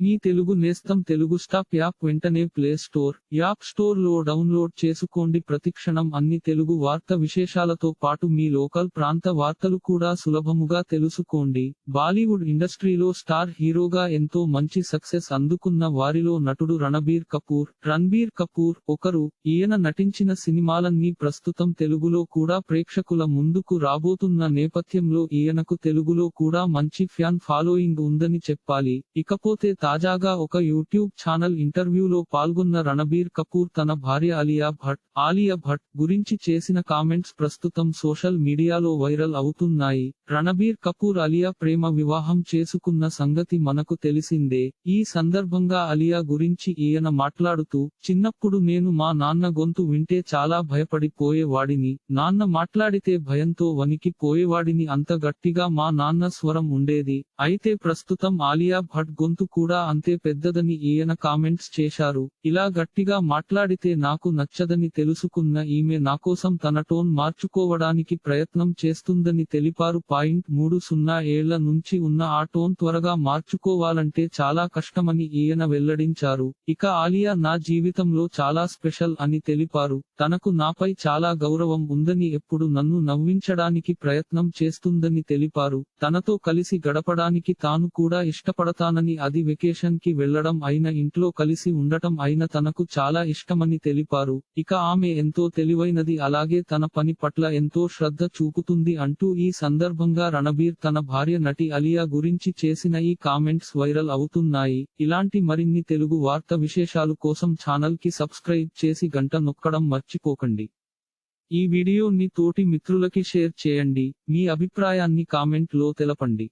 మీ తెలుగు నేస్తం Telugu stop app వెంటనే play store app స్టోర్లో డౌన్లోడ్ చేసుకోండి. ప్రతిక్షణం అన్ని తెలుగు వార్త విశేషాలతో పాటు మీ లోకల్ ప్రాంత వార్తలు కూడా సులభముగా తెలుసుకోండి. బాలీవుడ్ ఇండస్ట్రీలో స్టార్ హీరోగా ఎంతో మంచి సక్సెస్ అందుకున్న వారిలో నటుడు రణబీర్ కపూర్. రణబీర్ కపూర్ ఒకరు ఈయన నటించిన సినిమాలన్నీ ప్రస్తుతం తెలుగులో కూడా ప్రేక్షకుల ముందుకు రాబోతున్న నేపథ్యంలో ఈయనకు తెలుగులో కూడా మంచి ఫ్యాన్ ఫాలోయింగ్ ఉందని చెప్పాలి. ఇకపోతే తాజాగా ఒక యూట్యూబ్ ఛానల్ ఇంటర్వ్యూలో పాల్గొన్న రణబీర్ కపూర్ తన భార్య అలియా భట్ ఆలియా భట్ గురించి చేసిన కామెంట్స్ ప్రస్తుతం సోషల్ మీడియాలో వైరల్ అవుతున్నాయి. రణబీర్ కపూర్ అలియా ప్రేమ వివాహం చేసుకున్న సంగతి మనకు తెలిసిందే. ఈ సందర్భంగా అలియా గురించి ఈయన మాట్లాడుతూ చిన్నప్పుడు నేను మా నాన్న గొంతు వింటే చాలా భయపడిపోయేవాడిని. నాన్న మాట్లాడితే భయంతో వణికి పోయేవాడిని అంత గట్టిగా మా నాన్న స్వరం ఉండేది. అయితే ప్రస్తుతం ఆలియా భట్ గొంతు కూడా అంతే పెద్దదని ఈయన కామెంట్స్ చేశారు. ఇలా గట్టిగా మాట్లాడితే నాకు నచ్చదని తెలుసుకున్న ఈమె నాకోసం తన టోన్ మార్చుకోవడానికి ప్రయత్నం చేస్తుందని తెలిపారు. పాయింట్ మూడు సున్నా ఏళ్ళ నుంచి ఉన్న ఆ టోన్ త్వరగా మార్చుకోవాలంటే చాలా కష్టమని ఈయన వెల్లడించారు. ఇక ఆలియా నా జీవితంలో చాలా స్పెషల్ అని తెలిపారు. తనకు నాపై చాలా గౌరవం ఉందని ఎప్పుడు నన్ను నవ్వించడానికి ప్రయత్నం చేస్తుందని తెలిపారు. తనతో కలిసి గడపడానికి తాను కూడా ఇష్టపడతానని అది వెకే కి వెళ్ళడం అయిన ఇంట్లో కలిసి ఉండటం అయిన తనకు చాలా ఇష్టమని తెలిపారు. ఇక ఆమె ఎంతో తెలివైనది అలాగే తన పని పట్ల ఎంతో శ్రద్ధ చూపుతుంది అంటూ ఈ సందర్భంగా రణబీర్ తన భార్య నటి అలియా గురించి చేసిన ఈ కామెంట్స్ వైరల్ అవుతున్నాయి. ఇలాంటి మరిన్ని తెలుగు వార్త విశేషాలు కోసం ఛానల్కి సబ్స్క్రైబ్ చేసి గంట నొక్కడం మర్చిపోకండి. ఈ వీడియోని తోటి మిత్రులకి షేర్ చేయండి. మీ అభిప్రాయాన్ని కామెంట్లో తెలపండి.